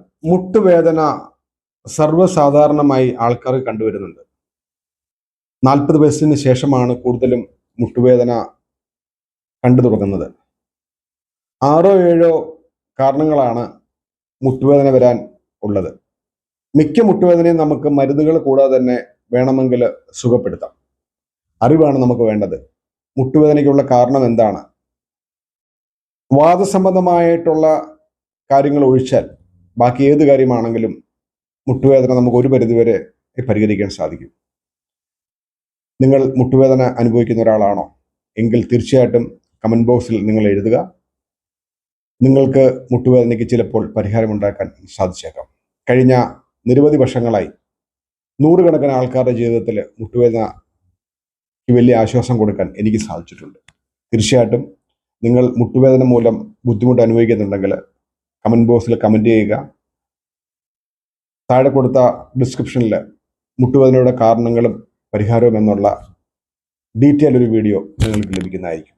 മുട്ടുവേദന സർവസാധാരണമായി ആൾക്കാർ കണ്ടുവരുന്നുണ്ട്. നാൽപ്പത് വയസ്സിന് ശേഷമാണ് കൂടുതലും മുട്ടുവേദന കണ്ടു തുടങ്ങുന്നത്. ആറോ ഏഴോ കാരണങ്ങളാണ് മുട്ടുവേദന വരാൻ ഉള്ളത്. മിക്ക മുട്ടുവേദനയും നമുക്ക് മരുന്നുകൾ കൂടാതെ തന്നെ വേണമെങ്കിൽ സുഖപ്പെടുത്താം. അറിവാണ് നമുക്ക് വേണ്ടത്. മുട്ടുവേദനയ്ക്കുള്ള കാരണം എന്താണ്? വാദസംബന്ധമായിട്ടുള്ള കാര്യങ്ങൾ ഒഴിച്ചാൽ ബാക്കി ഏത് കാര്യമാണെങ്കിലും മുട്ടുവേദന നമുക്ക് ഒരു പരിധിവരെ പരിഹരിക്കാൻ സാധിക്കും. നിങ്ങൾ മുട്ടുവേദന അനുഭവിക്കുന്ന ഒരാളാണോ? എങ്കിൽ തീർച്ചയായിട്ടും കമന്റ് ബോക്സിൽ നിങ്ങൾ എഴുതുക. നിങ്ങൾക്ക് മുട്ടുവേദനയ്ക്ക് ചിലപ്പോൾ പരിഹാരമുണ്ടാക്കാൻ സാധിച്ചേക്കാം. കഴിഞ്ഞ നിരവധി വർഷങ്ങളായി നൂറുകണക്കിന് ആൾക്കാരുടെ ജീവിതത്തിൽ മുട്ടുവേദനയ്ക്ക് വലിയ ആശ്വാസം കൊടുക്കാൻ എനിക്ക് സാധിച്ചിട്ടുണ്ട്. തീർച്ചയായിട്ടും നിങ്ങൾ മുട്ടുവേദന മൂലം ബുദ്ധിമുട്ട് അനുഭവിക്കുന്നുണ്ടെങ്കിൽ കമന്റ് ബോക്സിൽ കമന്റ് ചെയ്യുക. താഴെ കൊടുത്ത ഡിസ്ക്രിപ്ഷനിൽ മുട്ടുവേദനയുടെ കാരണങ്ങളും പരിഹാരവും എന്നുള്ള ഡീറ്റെയിൽ ഒരു വീഡിയോ നിങ്ങൾക്ക് ലഭിക്കുന്നതായിരിക്കും.